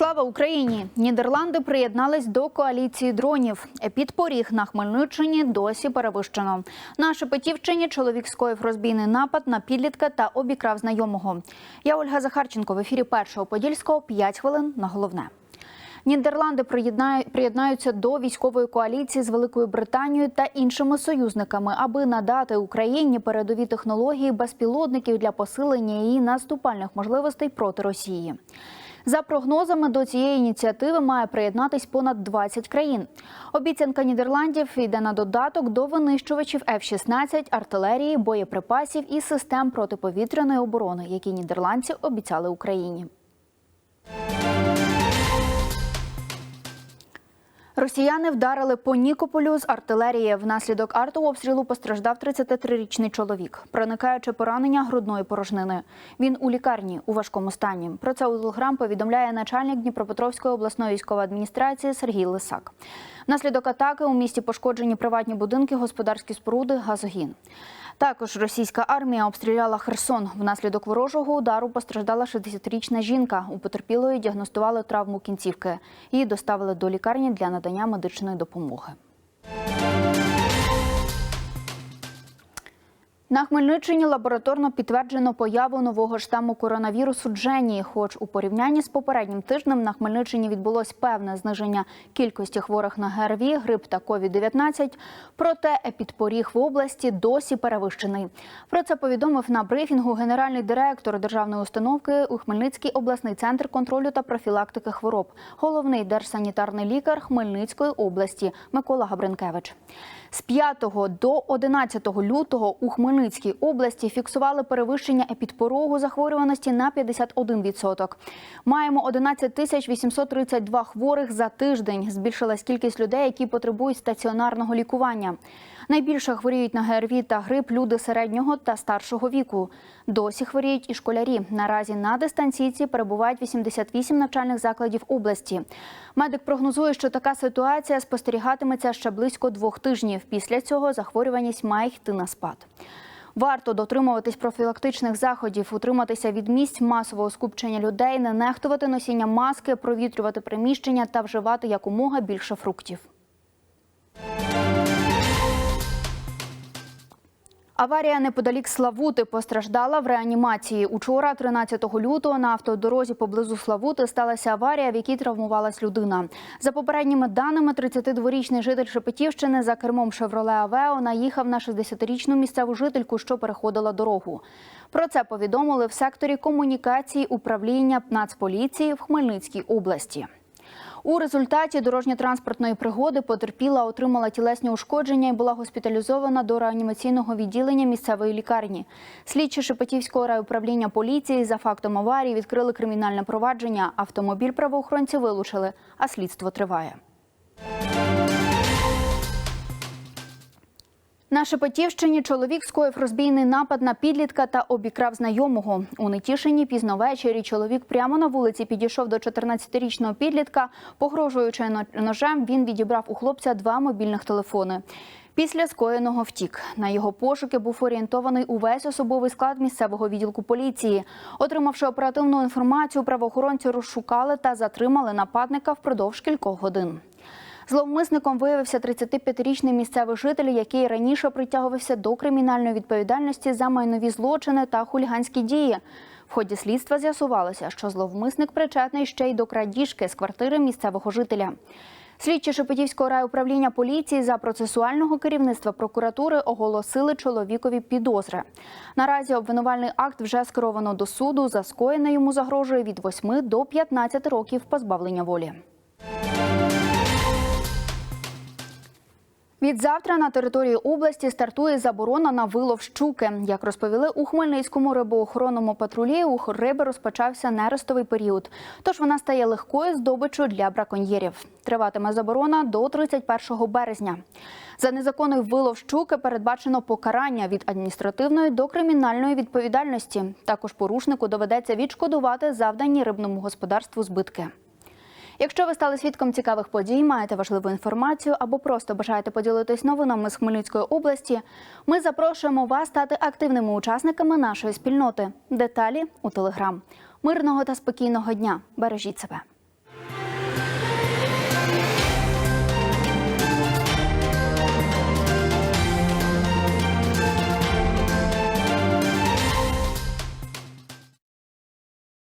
Слава Україні! Нідерланди приєднались до коаліції дронів. Підпоріг на Хмельниччині досі перевищено. На Шепетівщині чоловік скоїв розбійний напад на підлітка та обікрав знайомого. Я Ольга Захарченко в ефірі першого подільського 5 хвилин на головне. Нідерланди приєднаю- приєднаються до військової коаліції з Великою Британією та іншими союзниками, аби надати Україні передові технології безпілотників для посилення її наступальних можливостей проти Росії. За прогнозами до цієї ініціативи має приєднатись понад 20 країн. Обіцянка Нідерландів йде на додаток до винищувачів F-16, артилерії, боєприпасів і систем протиповітряної оборони, які нідерландці обіцяли Україні. Росіяни вдарили по Нікополю з артилерії. Внаслідок артобстрілу постраждав 33-річний чоловік, проникаючи поранення грудної порожнини. Він у лікарні у важкому стані. Про це у Телеграм повідомляє начальник Дніпропетровської обласної військової адміністрації Сергій Лисак. Внаслідок атаки у місті пошкоджені приватні будинки, господарські споруди, газогін. Також російська армія обстріляла Херсон. Внаслідок ворожого удару постраждала 60-річна жінка. У потерпілої діагностували травму кінцівки. Її доставили до лікарні для надання медичної допомоги. На Хмельниччині лабораторно підтверджено появу нового штаму коронавірусу Джені. Хоч у порівнянні з попереднім тижнем на Хмельниччині відбулось певне зниження кількості хворих на ГРВІ, грип та COVID-19, проте епідпоріг в області досі перевищений. Про це повідомив на брифінгу генеральний директор державної установки у Хмельницький обласний центр контролю та профілактики хвороб, головний держсанітарний лікар Хмельницької області Микола Габринкевич. З 5 до 11 лютого у Хмельницькій області фіксували перевищення епідпорогу захворюваності на 51%. Маємо 11 тисяч 832 хворих за тиждень. Збільшилась кількість людей, які потребують стаціонарного лікування. Найбільше хворіють на ГРВІ та грип люди середнього та старшого віку. Досі хворіють і школярі. Наразі на дистанційці перебувають 88 навчальних закладів області. Медик прогнозує, що така ситуація спостерігатиметься ще близько двох тижнів. Після цього захворюваність має йти на спад. Варто дотримуватись профілактичних заходів, утриматися від місць масового скупчення людей, не нехтувати носіння маски, провітрювати приміщення та вживати якомога більше фруктів. Аварія неподалік Славути постраждала в реанімації. Учора, 13 лютого, на автодорозі поблизу Славути сталася аварія, в якій травмувалась людина. За попередніми даними, 32-річний житель Шепетівщини за кермом «Шевроле Авео» наїхав на 60-річну місцеву жительку, що переходила дорогу. Про це повідомили в секторі комунікації управління Нацполіції в Хмельницькій області. У результаті дорожньо-транспортної пригоди потерпіла, отримала тілесні ушкодження і була госпіталізована до реанімаційного відділення місцевої лікарні. Слідчі Шепетівського райуправління поліції за фактом аварії відкрили кримінальне провадження. Автомобіль правоохоронці вилучили, а слідство триває. На Шепетівщині чоловік скоїв розбійний напад на підлітка та обікрав знайомого. У Нетішині пізно ввечері чоловік прямо на вулиці підійшов до 14-річного підлітка. Погрожуючи ножем, він відібрав у хлопця два мобільних телефони. Після скоєного втік. На його пошуки був орієнтований увесь особовий склад місцевого відділку поліції. Отримавши оперативну інформацію, правоохоронці розшукали та затримали нападника впродовж кількох годин. Зловмисником виявився 35-річний місцевий житель, який раніше притягувався до кримінальної відповідальності за майнові злочини та хуліганські дії. В ході слідства з'ясувалося, що зловмисник причетний ще й до крадіжки з квартири місцевого жителя. Слідчі Шепетівського райуправління поліції за процесуального керівництва прокуратури оголосили чоловікові підозри. Наразі обвинувальний акт вже скеровано до суду. За скоєне йому загрожує від 8 до 15 років позбавлення волі. Відзавтра на території області стартує заборона на вилов щуки. Як розповіли у Хмельницькому рибоохоронному патрулі, у риби розпочався нерестовий період, тож вона стає легкою здобиччю для браконьєрів. Триватиме заборона до 31 березня. За незаконний вилов щуки передбачено покарання від адміністративної до кримінальної відповідальності. Також порушнику доведеться відшкодувати завдані рибному господарству збитки. Якщо ви стали свідком цікавих подій, маєте важливу інформацію або просто бажаєте поділитись новинами з Хмельницької області, ми запрошуємо вас стати активними учасниками нашої спільноти. Деталі у телеграм. Мирного та спокійного дня. Бережіть себе.